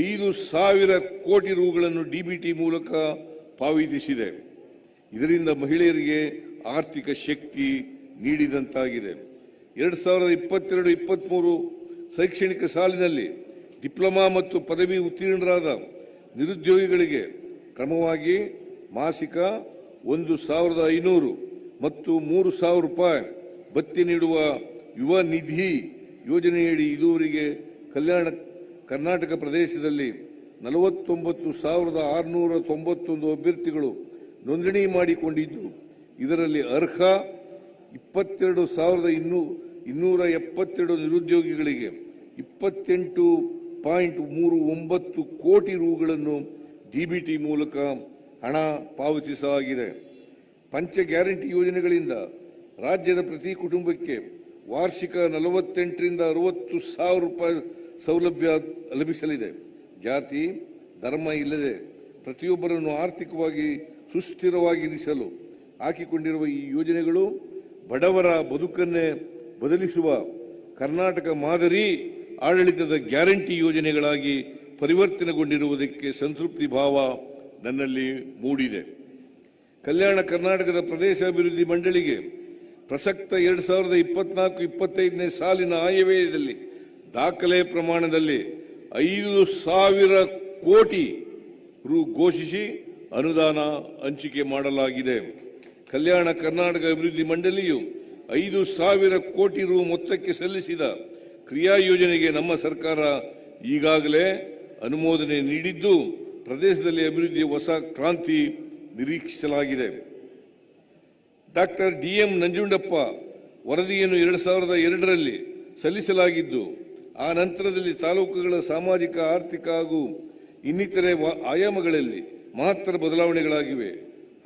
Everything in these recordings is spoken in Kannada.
ಐದು ಸಾವಿರ ಕೋಟಿ ರುಗಳನ್ನು ಡಿಬಿಟಿ ಮೂಲಕ ಪಾವತಿಸಿದೆ. ಇದರಿಂದ ಮಹಿಳೆಯರಿಗೆ ಆರ್ಥಿಕ ಶಕ್ತಿ ನೀಡಿದಂತಾಗಿದೆ. ಎರಡು ಸಾವಿರದ ಇಪ್ಪತ್ತೆರಡು ಇಪ್ಪತ್ತ್ಮೂರು ಶೈಕ್ಷಣಿಕ ಸಾಲಿನಲ್ಲಿ ಡಿಪ್ಲೊಮಾ ಮತ್ತು ಪದವಿ ಉತ್ತೀರ್ಣರಾದ ನಿರುದ್ಯೋಗಿಗಳಿಗೆ ಕ್ರಮವಾಗಿ ಮಾಸಿಕ ಒಂದು ಸಾವಿರದ ಐನೂರು ಮತ್ತು ಮೂರು ಸಾವಿರ ರೂಪಾಯಿ ಭತ್ಯೆ ನೀಡುವ ಯುವ ನಿಧಿ ಯೋಜನೆಯಡಿ ಇದುವರೆಗೆ ಕಲ್ಯಾಣ ಕರ್ನಾಟಕ ಪ್ರದೇಶದಲ್ಲಿ ನಲವತ್ತೊಂಬತ್ತು ಸಾವಿರದ ಆರುನೂರ ತೊಂಬತ್ತೊಂದು ಅಭ್ಯರ್ಥಿಗಳು ನೋಂದಣಿ ಮಾಡಿಕೊಂಡಿದ್ದು, ಇದರಲ್ಲಿ ಅರ್ಹ ಇಪ್ಪತ್ತೆರಡು ಸಾವಿರದ ಇನ್ನೂ, ಇನ್ನೂರ ಎಪ್ಪತ್ತೆರಡು ನಿರುದ್ಯೋಗಿಗಳಿಗೆ ಇಪ್ಪತ್ತೆಂಟು ಪಾಯಿಂಟ್ ಮೂರು ಒಂಬತ್ತು ಕೋಟಿ ರುಗಳನ್ನು ಟಿ ಮೂಲಕ ಹಣ ಪಾವತಿಸಲಾಗಿದೆ. ಪಂಚ ಗ್ಯಾರಂಟಿ ಯೋಜನೆಗಳಿಂದ ರಾಜ್ಯದ ಪ್ರತಿ ಕುಟುಂಬಕ್ಕೆ ವಾರ್ಷಿಕ ನಲವತ್ತೆಂಟರಿಂದ ಅರವತ್ತು ಸಾವಿರ ರೂಪಾಯಿ ಸೌಲಭ್ಯ ಲಭಿಸಲಿದೆ. ಜಾತಿ, ಧರ್ಮ ಇಲ್ಲದೆ ಪ್ರತಿಯೊಬ್ಬರನ್ನು ಆರ್ಥಿಕವಾಗಿ ಸುಸ್ಥಿರವಾಗಿರಿಸಲು ಹಾಕಿಕೊಂಡಿರುವ ಈ ಯೋಜನೆಗಳು ಬಡವರ ಬದುಕನ್ನೇ ಬದಲಿಸುವ ಕರ್ನಾಟಕ ಮಾದರಿ ಆಡಳಿತದ ಗ್ಯಾರಂಟಿ ಯೋಜನೆಗಳಾಗಿ ಪರಿವರ್ತನೆಗೊಂಡಿರುವುದಕ್ಕೆ ಸಂತೃಪ್ತಿ ಭಾವ ನನ್ನಲ್ಲಿ ಮೂಡಿದೆ. ಕಲ್ಯಾಣ ಕರ್ನಾಟಕದ ಪ್ರದೇಶ ಅಭಿವೃದ್ಧಿ ಮಂಡಳಿಗೆ ಪ್ರಸಕ್ತ ಎರಡು ಸಾವಿರದ ಇಪ್ಪತ್ನಾಲ್ಕು, ಇಪ್ಪತ್ತೈದನೇ ಸಾಲಿನ ಆಯವ್ಯಯದಲ್ಲಿ ದಾಖಲೆ ಪ್ರಮಾಣದಲ್ಲಿ ಐದು ಸಾವಿರ ಕೋಟಿ ರು ಘೋಷಿಸಿ ಅನುದಾನ ಹಂಚಿಕೆ ಮಾಡಲಾಗಿದೆ. ಕಲ್ಯಾಣ ಕರ್ನಾಟಕ ಅಭಿವೃದ್ಧಿ ಮಂಡಳಿಯು ಐದು ಸಾವಿರ ಕೋಟಿ ರು ಮೊತ್ತಕ್ಕೆ ಸಲ್ಲಿಸಿದ ಕ್ರಿಯಾ ಯೋಜನೆಗೆ ನಮ್ಮ ಸರ್ಕಾರ ಈಗಾಗಲೇ ಅನುಮೋದನೆ ನೀಡಿದ್ದು, ಪ್ರದೇಶದಲ್ಲಿ ಅಭಿವೃದ್ಧಿ ಹೊಸ ಕ್ರಾಂತಿ ನಿರೀಕ್ಷಿಸಲಾಗಿದೆ. ಡಾಕ್ಟರ್ ಡಿ ಎಂ ನಂಜುಂಡಪ್ಪ ವರದಿಯನ್ನು ಎರಡು ಸಾವಿರದ ಎರಡರಲ್ಲಿ ಸಲ್ಲಿಸಲಾಗಿದ್ದು ಆ ನಂತರದಲ್ಲಿ ತಾಲೂಕುಗಳ ಸಾಮಾಜಿಕ, ಆರ್ಥಿಕ ಹಾಗೂ ಇನ್ನಿತರೆ ಆಯಾಮಗಳಲ್ಲಿ ಮಾತ್ರ ಬದಲಾವಣೆಗಳಾಗಿವೆ.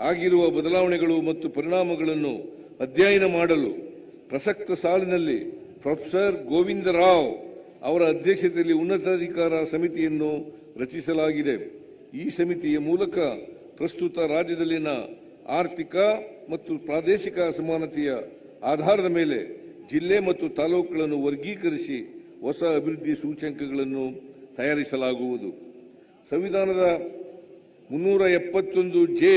ಆಗಿರುವ ಬದಲಾವಣೆಗಳು ಮತ್ತು ಪರಿಣಾಮಗಳನ್ನು ಅಧ್ಯಯನ ಮಾಡಲು ಪ್ರಸಕ್ತ ಸಾಲಿನಲ್ಲಿ ಪ್ರೊಫೆಸರ್ ಗೋವಿಂದ ರಾವ್ ಅವರ ಅಧ್ಯಕ್ಷತೆಯಲ್ಲಿ ಉನ್ನತಾಧಿಕಾರ ಸಮಿತಿಯನ್ನು ರಚಿಸಲಾಗಿದೆ. ಈ ಸಮಿತಿಯ ಮೂಲಕ ಪ್ರಸ್ತುತ ರಾಜ್ಯದಲ್ಲಿನ ಆರ್ಥಿಕ ಮತ್ತು ಪ್ರಾದೇಶಿಕ ಅಸಮಾನತೆಯ ಆಧಾರದ ಮೇಲೆ ಜಿಲ್ಲೆ ಮತ್ತು ತಾಲೂಕುಗಳನ್ನು ವರ್ಗೀಕರಿಸಿ ಹೊಸ ಅಭಿವೃದ್ಧಿ ಸೂಚ್ಯಂಕಗಳನ್ನು ತಯಾರಿಸಲಾಗುವುದು. ಸಂವಿಧಾನದ ಮುನ್ನೂರ ಎಪ್ಪತ್ತೊಂದು ಜೆ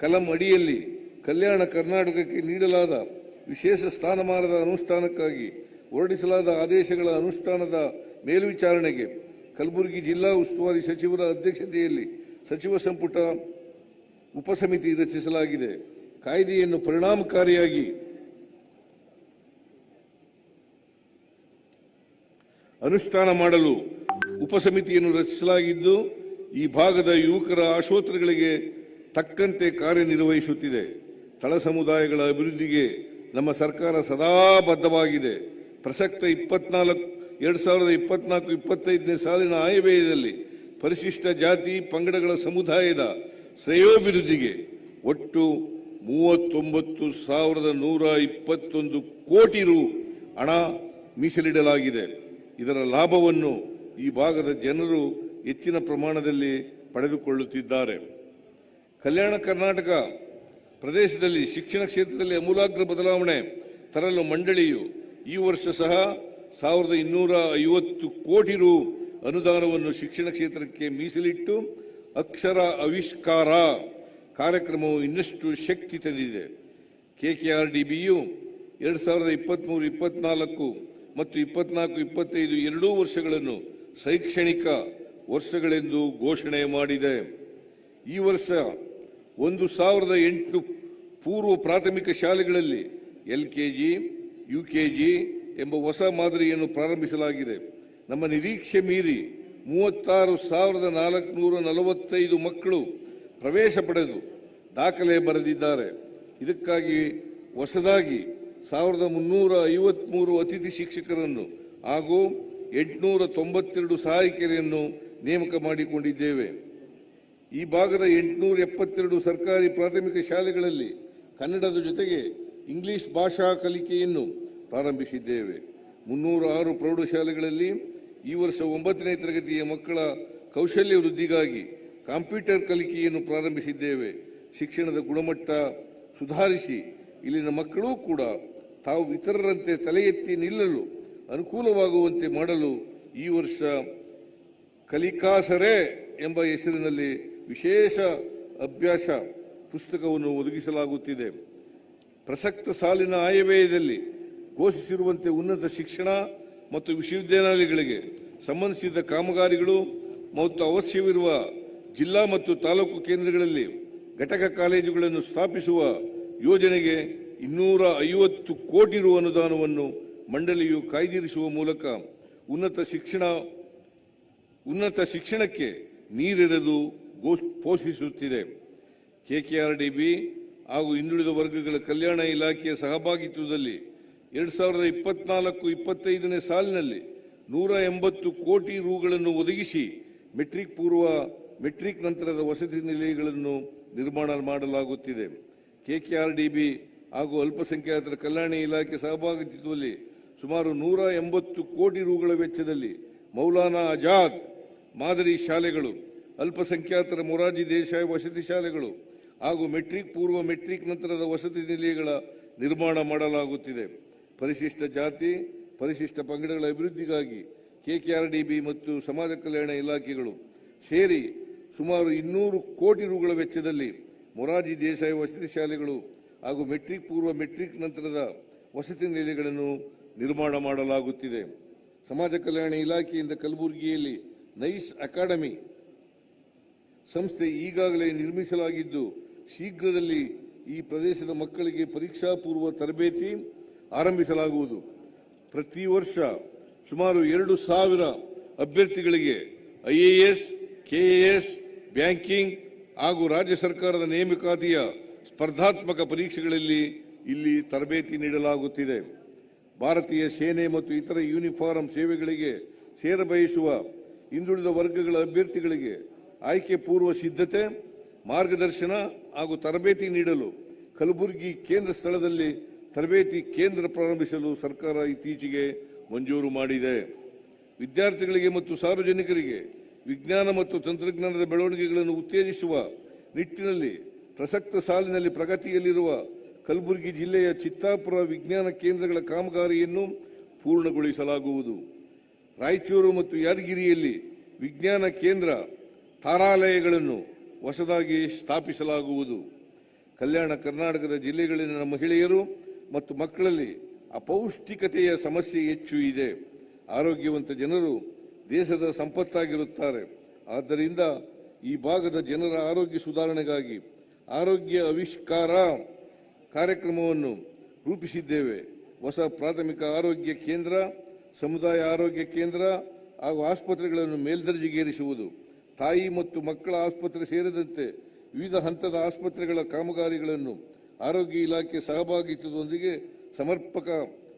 ಕಲಂ ಅಡಿಯಲ್ಲಿ ಕಲ್ಯಾಣ ಕರ್ನಾಟಕಕ್ಕೆ ನೀಡಲಾದ ವಿಶೇಷ ಸ್ಥಾನಮಾನದ ಅನುಷ್ಠಾನಕ್ಕಾಗಿ ಹೊರಡಿಸಲಾದ ಆದೇಶಗಳ ಅನುಷ್ಠಾನದ ಮೇಲ್ವಿಚಾರಣೆಗೆ ಕಲಬುರಗಿ ಜಿಲ್ಲಾ ಉಸ್ತುವಾರಿ ಸಚಿವರ ಅಧ್ಯಕ್ಷತೆಯಲ್ಲಿ ಸಚಿವ ಸಂಪುಟ ಉಪಸಮಿತಿ ರಚಿಸಲಾಗಿದೆ. ಕಾಯ್ದೆಯನ್ನು ಪರಿಣಾಮಕಾರಿಯಾಗಿ ಅನುಷ್ಠಾನ ಮಾಡಲು ಉಪಸಮಿತಿಯನ್ನು ರಚಿಸಲಾಗಿದ್ದು, ಈ ಭಾಗದ ಯುವಕರ ಆಶೋತ್ತರಗಳಿಗೆ ತಕ್ಕಂತೆ ಕಾರ್ಯನಿರ್ವಹಿಸುತ್ತಿದೆ. ತಳ ಸಮುದಾಯಗಳ ಅಭಿವೃದ್ಧಿಗೆ ನಮ್ಮ ಸರ್ಕಾರ ಸದಾ ಬದ್ಧವಾಗಿದೆ. ಪ್ರಸಕ್ತ ಇಪ್ಪತ್ನಾಲ್ಕು, ಎರಡು ಸಾವಿರದ ಇಪ್ಪತ್ನಾಲ್ಕು, ಇಪ್ಪತ್ತೈದನೇ ಸಾಲಿನ ಆಯವ್ಯಯದಲ್ಲಿ ಪರಿಶಿಷ್ಟ ಜಾತಿ ಪಂಗಡಗಳ ಸಮುದಾಯದ ಶ್ರೇಯೋಭಿವೃದ್ಧಿಗೆ ಒಟ್ಟು ಮೂವತ್ತೊಂಬತ್ತು ಸಾವಿರದ ನೂರ ಇಪ್ಪತ್ತೊಂದು ಕೋಟಿ ರು ಹಣ ಮೀಸಲಿಡಲಾಗಿದೆ. ಇದರ ಲಾಭವನ್ನು ಈ ಭಾಗದ ಜನರು ಹೆಚ್ಚಿನ ಪ್ರಮಾಣದಲ್ಲಿ ಪಡೆದುಕೊಳ್ಳುತ್ತಿದ್ದಾರೆ. ಕಲ್ಯಾಣ ಕರ್ನಾಟಕ ಪ್ರದೇಶದಲ್ಲಿ ಶಿಕ್ಷಣ ಕ್ಷೇತ್ರದಲ್ಲಿ ಅಮೂಲಾಗ್ರ ಬದಲಾವಣೆ ತರಲು ಮಂಡಳಿಯು ಈ ವರ್ಷ ಸಹ ಸಾವಿರದ ಇನ್ನೂರ ಐವತ್ತು ಕೋಟಿ ರು ಅನುದಾನವನ್ನು ಶಿಕ್ಷಣ ಕ್ಷೇತ್ರಕ್ಕೆ ಮೀಸಲಿಟ್ಟು ಅಕ್ಷರ ಆವಿಷ್ಕಾರ ಕಾರ್ಯಕ್ರಮವು ಇನ್ನಷ್ಟು ಶಕ್ತಿ ತಂದಿದೆ. ಕೆಕೆಆರ್ ಡಿಬಿಯು ಎರಡು ಸಾವಿರದ ಇಪ್ಪತ್ತ್ಮೂರು ಇಪ್ಪತ್ನಾಲ್ಕು ಮತ್ತು ಇಪ್ಪತ್ನಾಲ್ಕು, ಇಪ್ಪತ್ತೈದು ಎರಡೂ ವರ್ಷಗಳನ್ನು ಶೈಕ್ಷಣಿಕ ವರ್ಷಗಳೆಂದು ಘೋಷಣೆ ಮಾಡಿದೆ. ಈ ವರ್ಷ ಒಂದು ಸಾವಿರದ ಎಂಟು ಪೂರ್ವ ಪ್ರಾಥಮಿಕ ಶಾಲೆಗಳಲ್ಲಿ L K G, U K G ಎಂಬ ಹೊಸ ಮಾದರಿಯನ್ನು ಪ್ರಾರಂಭಿಸಲಾಗಿದೆ. ನಮ್ಮ ನಿರೀಕ್ಷೆ ಮೀರಿ ಮೂವತ್ತಾರು ಸಾವಿರದ ನಾಲ್ಕುನೂರ ನಲವತ್ತೈದು ಮಕ್ಕಳು ಪ್ರವೇಶ ಪಡೆದು ದಾಖಲೆ ಬರೆದಿದ್ದಾರೆ. ಇದಕ್ಕಾಗಿ ಹೊಸದಾಗಿ ಸಾವಿರದ ಮುನ್ನೂರ ಐವತ್ಮೂರು ಅತಿಥಿ ಶಿಕ್ಷಕರನ್ನು ಹಾಗೂ ಎಂಟುನೂರ ತೊಂಬತ್ತೆರಡು ಸಹಾಯಕಿಯರನ್ನು ನೇಮಕ ಮಾಡಿಕೊಂಡಿದ್ದೇವೆ. ಈ ಭಾಗದ ಎಂಟುನೂರ ಎಪ್ಪತ್ತೆರಡು ಸರ್ಕಾರಿ ಪ್ರಾಥಮಿಕ ಶಾಲೆಗಳಲ್ಲಿ ಕನ್ನಡದ ಜೊತೆಗೆ ಇಂಗ್ಲಿಷ್ ಭಾಷಾ ಕಲಿಕೆಯನ್ನು ಪ್ರಾರಂಭಿಸಿದ್ದೇವೆ. ಮುನ್ನೂರ ಆರು ಪ್ರೌಢಶಾಲೆಗಳಲ್ಲಿ ಈ ವರ್ಷ ಒಂಬತ್ತನೇ ತರಗತಿಯ ಮಕ್ಕಳ ಕೌಶಲ್ಯ ವೃದ್ಧಿಗಾಗಿ ಕಂಪ್ಯೂಟರ್ ಕಲಿಕೆಯನ್ನು ಪ್ರಾರಂಭಿಸಿದ್ದೇವೆ. ಶಿಕ್ಷಣದ ಗುಣಮಟ್ಟ ಸುಧಾರಿಸಿ ಇಲ್ಲಿನ ಮಕ್ಕಳೂ ಕೂಡ ತಾವು ಇತರರಂತೆ ತಲೆ ಎತ್ತಿ ನಿಲ್ಲಲು, ಅನುಕೂಲವಾಗುವಂತೆ ಮಾಡಲು ಈ ವರ್ಷ ಕಲಿಕಾಸರೆ ಎಂಬ ಹೆಸರಿನಲ್ಲಿ ವಿಶೇಷ ಅಭ್ಯಾಸ ಪುಸ್ತಕವನ್ನು ಒದಗಿಸಲಾಗುತ್ತಿದೆ. ಪ್ರಸಕ್ತ ಸಾಲಿನ ಆಯವ್ಯಯದಲ್ಲಿ ಘೋಷಿಸಿರುವಂತೆ ಉನ್ನತ ಶಿಕ್ಷಣ ಮತ್ತು ವಿಶ್ವವಿದ್ಯಾನಿಲಯಗಳಿಗೆ ಸಂಬಂಧಿಸಿದ ಕಾಮಗಾರಿಗಳು ಮತ್ತು ಅವಶ್ಯವಿರುವ ಜಿಲ್ಲಾ ಮತ್ತು ತಾಲೂಕು ಕೇಂದ್ರಗಳಲ್ಲಿ ಘಟಕ ಕಾಲೇಜುಗಳನ್ನು ಸ್ಥಾಪಿಸುವ ಯೋಜನೆಗೆ ಇನ್ನೂರ ಐವತ್ತು ಕೋಟಿ ರು ಅನುದಾನವನ್ನು ಮಂಡಳಿಯು ಕಾಯ್ದಿರಿಸುವ ಮೂಲಕ ಉನ್ನತ ಶಿಕ್ಷಣ, ಉನ್ನತ ಶಿಕ್ಷಣಕ್ಕೆ ನೀರೆರೆದು ಪೋಷಿಸುತ್ತಿದೆ. ಕೆಕೆಆರ್ಡಿಬಿ ಹಾಗೂ ಹಿಂದುಳಿದ ವರ್ಗಗಳ ಕಲ್ಯಾಣ ಇಲಾಖೆಯ ಸಹಭಾಗಿತ್ವದಲ್ಲಿ ಎರಡು ಸಾವಿರದ ಇಪ್ಪತ್ನಾಲ್ಕು ಇಪ್ಪತ್ತೈದನೇ ಸಾಲಿನಲ್ಲಿ ನೂರ ಎಂಬತ್ತು ಕೋಟಿ ರುಗಳನ್ನು ಒದಗಿಸಿ ಮೆಟ್ರಿಕ್ ಪೂರ್ವ, ಮೆಟ್ರಿಕ್ ನಂತರದ ವಸತಿ ನಿಲಯಗಳನ್ನು ನಿರ್ಮಾಣ ಮಾಡಲಾಗುತ್ತಿದೆ. ಕೆಕೆಆರ್ಡಿಬಿ ಹಾಗೂ ಅಲ್ಪಸಂಖ್ಯಾತರ ಕಲ್ಯಾಣ ಇಲಾಖೆ ಸಹಭಾಗಿತ್ವದಲ್ಲಿ ಸುಮಾರು ನೂರ ಎಂಬತ್ತು ಕೋಟಿ ರುಗಳ ವೆಚ್ಚದಲ್ಲಿ ಮೌಲಾನಾ ಆಜಾದ್, ಮಾದರಿ ಶಾಲೆಗಳು, ಅಲ್ಪಸಂಖ್ಯಾತರ ಮೊರಾರ್ಜಿ ದೇಸಾಯಿ ವಸತಿ ಶಾಲೆಗಳು ಹಾಗೂ ಮೆಟ್ರಿಕ್, ಪೂರ್ವ ಮೆಟ್ರಿಕ್ ನಂತರದ ವಸತಿ ನಿಲಯಗಳ ನಿರ್ಮಾಣ ಮಾಡಲಾಗುತ್ತಿದೆ. ಪರಿಶಿಷ್ಟ ಜಾತಿ, ಪರಿಶಿಷ್ಟ ಪಂಗಡಗಳ ಅಭಿವೃದ್ಧಿಗಾಗಿ ಕೆಕೆಆರ್ಡಿಬಿ ಮತ್ತು ಸಮಾಜ ಕಲ್ಯಾಣ ಇಲಾಖೆಗಳು ಸೇರಿ ಸುಮಾರು ಇನ್ನೂರು ಕೋಟಿ ರುಗಳ ವೆಚ್ಚದಲ್ಲಿ ಮೊರಾರ್ಜಿ ದೇಸಾಯಿ ವಸತಿ ಶಾಲೆಗಳು ಹಾಗೂ ಮೆಟ್ರಿಕ್ ಪೂರ್ವ ಮೆಟ್ರಿಕ್ ನಂತರದ ವಸತಿ ನಿಲಯಗಳನ್ನು ನಿರ್ಮಾಣ ಮಾಡಲಾಗುತ್ತಿದೆ. ಸಮಾಜ ಕಲ್ಯಾಣ ಇಲಾಖೆಯಿಂದ ಕಲಬುರಗಿಯಲ್ಲಿ ನೈಸ್ ಅಕಾಡೆಮಿ ಸಂಸ್ಥೆ ಈಗಾಗಲೇ ನಿರ್ಮಿಸಲಾಗಿದ್ದು, ಶೀಘ್ರದಲ್ಲಿ ಈ ಪ್ರದೇಶದ ಮಕ್ಕಳಿಗೆ ಪರೀಕ್ಷಾ ಪೂರ್ವ ತರಬೇತಿ ಆರಂಭಿಸಲಾಗುವುದು. ಪ್ರತಿ ವರ್ಷ ಸುಮಾರು ಎರಡು ಸಾವಿರ ಅಭ್ಯರ್ಥಿಗಳಿಗೆ ಐಎಎಸ್ ಕೆಎಎಸ್ ಬ್ಯಾಂಕಿಂಗ್ ಹಾಗೂ ರಾಜ್ಯ ಸರ್ಕಾರದ ನೇಮಕಾತಿಯ ಸ್ಪರ್ಧಾತ್ಮಕ ಪರೀಕ್ಷೆಗಳಲ್ಲಿ ಇಲ್ಲಿ ತರಬೇತಿ ನೀಡಲಾಗುತ್ತಿದೆ. ಭಾರತೀಯ ಸೇನೆ ಮತ್ತು ಇತರ ಯೂನಿಫಾರ್ಮ್ ಸೇವೆಗಳಿಗೆ ಸೇರಬಯಸುವ ಹಿಂದುಳಿದ ವರ್ಗಗಳ ಅಭ್ಯರ್ಥಿಗಳಿಗೆ ಆಯ್ಕೆ ಪೂರ್ವ ಸಿದ್ಧತೆ, ಮಾರ್ಗದರ್ಶನ ಹಾಗೂ ತರಬೇತಿ ನೀಡಲು ಕಲಬುರಗಿ ಕೇಂದ್ರ ಸ್ಥಳದಲ್ಲಿ ತರಬೇತಿ ಕೇಂದ್ರ ಪ್ರಾರಂಭಿಸಲು ಸರ್ಕಾರ ಇತ್ತೀಚೆಗೆ ಮಂಜೂರು ಮಾಡಿದೆ. ವಿದ್ಯಾರ್ಥಿಗಳಿಗೆ ಮತ್ತು ಸಾರ್ವಜನಿಕರಿಗೆ ವಿಜ್ಞಾನ ಮತ್ತು ತಂತ್ರಜ್ಞಾನದ ಬೆಳವಣಿಗೆಗಳನ್ನು ಉತ್ತೇಜಿಸುವ ನಿಟ್ಟಿನಲ್ಲಿ, ಪ್ರಸಕ್ತ ಸಾಲಿನಲ್ಲಿ ಪ್ರಗತಿಯಲ್ಲಿರುವ ಕಲಬುರಗಿ ಜಿಲ್ಲೆಯ ಚಿತ್ತಾಪುರ ವಿಜ್ಞಾನ ಕೇಂದ್ರಗಳ ಕಾಮಗಾರಿಯನ್ನು ಪೂರ್ಣಗೊಳಿಸಲಾಗುವುದು. ರಾಯಚೂರು ಮತ್ತು ಯಾದಗಿರಿಯಲ್ಲಿ ವಿಜ್ಞಾನ ಕೇಂದ್ರ ತಾರಾಲಯಗಳನ್ನು ಹೊಸದಾಗಿ ಸ್ಥಾಪಿಸಲಾಗುವುದು. ಕಲ್ಯಾಣ ಕರ್ನಾಟಕದ ಜಿಲ್ಲೆಗಳಲ್ಲಿನ ಮಹಿಳೆಯರು ಮತ್ತು ಮಕ್ಕಳಲ್ಲಿ ಅಪೌಷ್ಟಿಕತೆಯ ಸಮಸ್ಯೆ ಹೆಚ್ಚು ಇದೆ. ಆರೋಗ್ಯವಂತ ಜನರು ದೇಶದ ಸಂಪತ್ತಾಗಿರುತ್ತಾರೆ. ಆದ್ದರಿಂದ ಈ ಭಾಗದ ಜನರ ಆರೋಗ್ಯ ಸುಧಾರಣೆಗಾಗಿ ಆರೋಗ್ಯ ಆವಿಷ್ಕಾರ ಕಾರ್ಯಕ್ರಮವನ್ನು ರೂಪಿಸಿದ್ದೇವೆ. ಹೊಸ ಪ್ರಾಥಮಿಕ ಆರೋಗ್ಯ ಕೇಂದ್ರ, ಸಮುದಾಯ ಆರೋಗ್ಯ ಕೇಂದ್ರ ಹಾಗೂ ಆಸ್ಪತ್ರೆಗಳನ್ನು ಮೇಲ್ದರ್ಜೆಗೇರಿಸುವುದು, ತಾಯಿ ಮತ್ತು ಮಕ್ಕಳ ಆಸ್ಪತ್ರೆ ಸೇರಿದಂತೆ ವಿವಿಧ ಹಂತದ ಆಸ್ಪತ್ರೆಗಳ ಕಾಮಗಾರಿಗಳನ್ನು ಆರೋಗ್ಯ ಇಲಾಖೆ ಸಹಭಾಗಿತ್ವದೊಂದಿಗೆ ಸಮರ್ಪಕ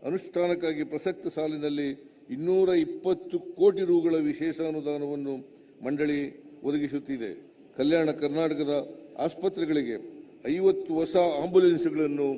ಅನುಷ್ಠಾನಕ್ಕಾಗಿ ಪ್ರಸಕ್ತ ಸಾಲಿನಲ್ಲಿ ಇನ್ನೂರ ಇಪ್ಪತ್ತು ಕೋಟಿ ರುಗಳ ವಿಶೇಷ ಅನುದಾನವನ್ನು ಮಂಡಳಿ ಒದಗಿಸುತ್ತಿದೆ. ಕಲ್ಯಾಣ ಕರ್ನಾಟಕದ ಆಸ್ಪತ್ರೆಗಳಿಗೆ ಐವತ್ತು ಹೊಸ ಆಂಬ್ಯುಲೆನ್ಸ್ಗಳನ್ನು